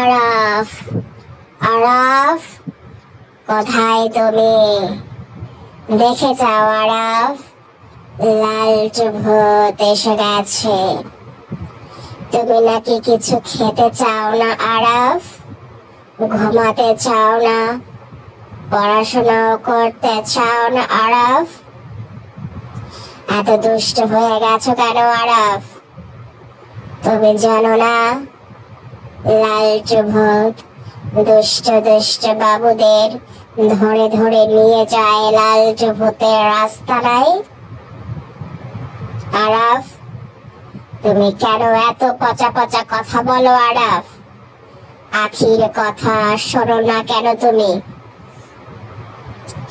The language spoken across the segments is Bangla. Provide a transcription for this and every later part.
আরাফ আরাফ কোথায় তুমি দেখে যাও আরাফ লালচু ভূত এসে গেছে। তুমি নাকি কিছু খেতে চাও না আরাফ ঘুমাতে চাও না, পড়াশোনাও করতে চাও না আরাফ এত দুষ্ট হয়ে গেছো কেন আরাফ তুমি জানো না লালচু ভূত, দুষ্ট দুষ্ট বাবুদের ধরে ধরে নিয়ে যায় লালচু ভূতের রাস্তা নাই আরাফ, তুমি কেন এত পচা পচা কথা বলো আরাফ? আখির কথা শোনো না কেন তুমি?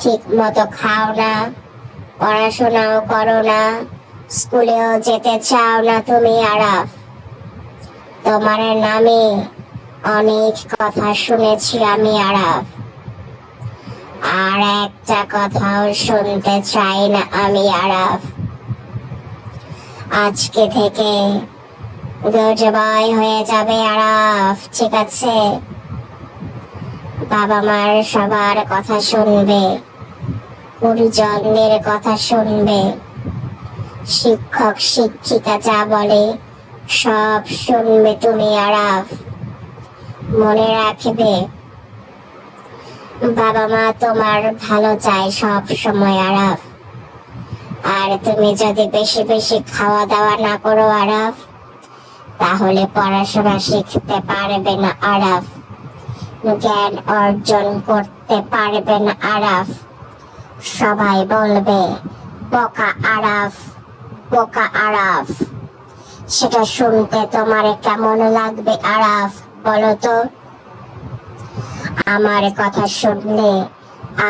ঠিক মতো খাও না, পড়াশোনাও করো না, স্কুলেও যেতে চাও না তুমি আরাফ? তোমার নামে অনেক কথা শুনেছি আমি, আরাফ। আর একটা কথাও শুনতে চাই না আমি, আরাফ। আজকে থেকে গুড হয়ে যাবে, আরাফ, ঠিক আছে? বাবা মার সবার কথা শুনবে, গুরুজনদের কথা শুনবে, শিক্ষক, শিক্ষিকা যা বলে। সব শুনবে তুমি, আরাফ। মনে রাখবে, বাবা মা তোমার ভালো চায় সব সময়, আরাফ। আর তুমি যদি বেশি বেশি খাওয়া দাওয়া না করো, আরাফ, তাহলে পড়াশোনা শিখতে পারবে না, আরাফ। জ্ঞান অর্জন করতে পারবে না, আরাফ। সবাই বলবে, বোকা আরাফ বোকা আরাফ। সেটা শুনতে তোমার কেমন লাগবে, আরাফ? বলো তো। আমার কথা শুনলে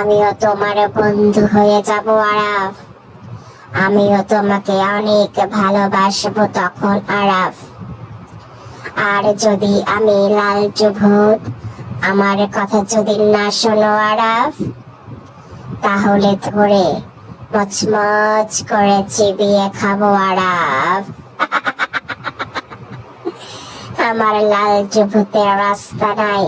আমিও তোমার বন্ধু হয়ে যাব, আরাফ। আমিও তোমাকে অনেক ভালোবাসবো তখন, আরাফ। আর যদি আমি লাল ভূত আমার কথা যদি না শোনো, আরাফ, তাহলে ধরে মচমচ করে চিবিয়ে খাব, আরাফ। আমার লাল ভূতের রাস্তা নাই।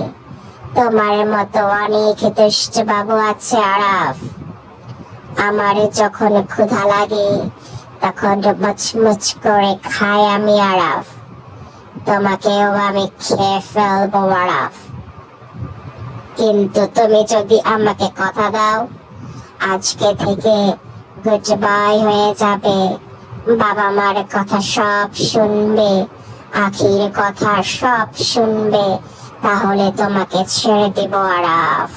তোমার মতো অনেক দুষ্ট বাবু আছে আরাফ। আমার যখন ক্ষুধা লাগে, তখন মচমচ করে খাই আমি আরাফ। তোমাকেও আমি খেয়ে ফেলব আরাফ। কিন্তু তুমি যদি আমাকে কথা দাও, আজকে থেকে গুড বাই হয়ে যাবে। বাবা মার কথা সব শুনবে। আখির কথা সব শুনবে তাহলে তোমাকে ছেড়ে দিব আরাফ।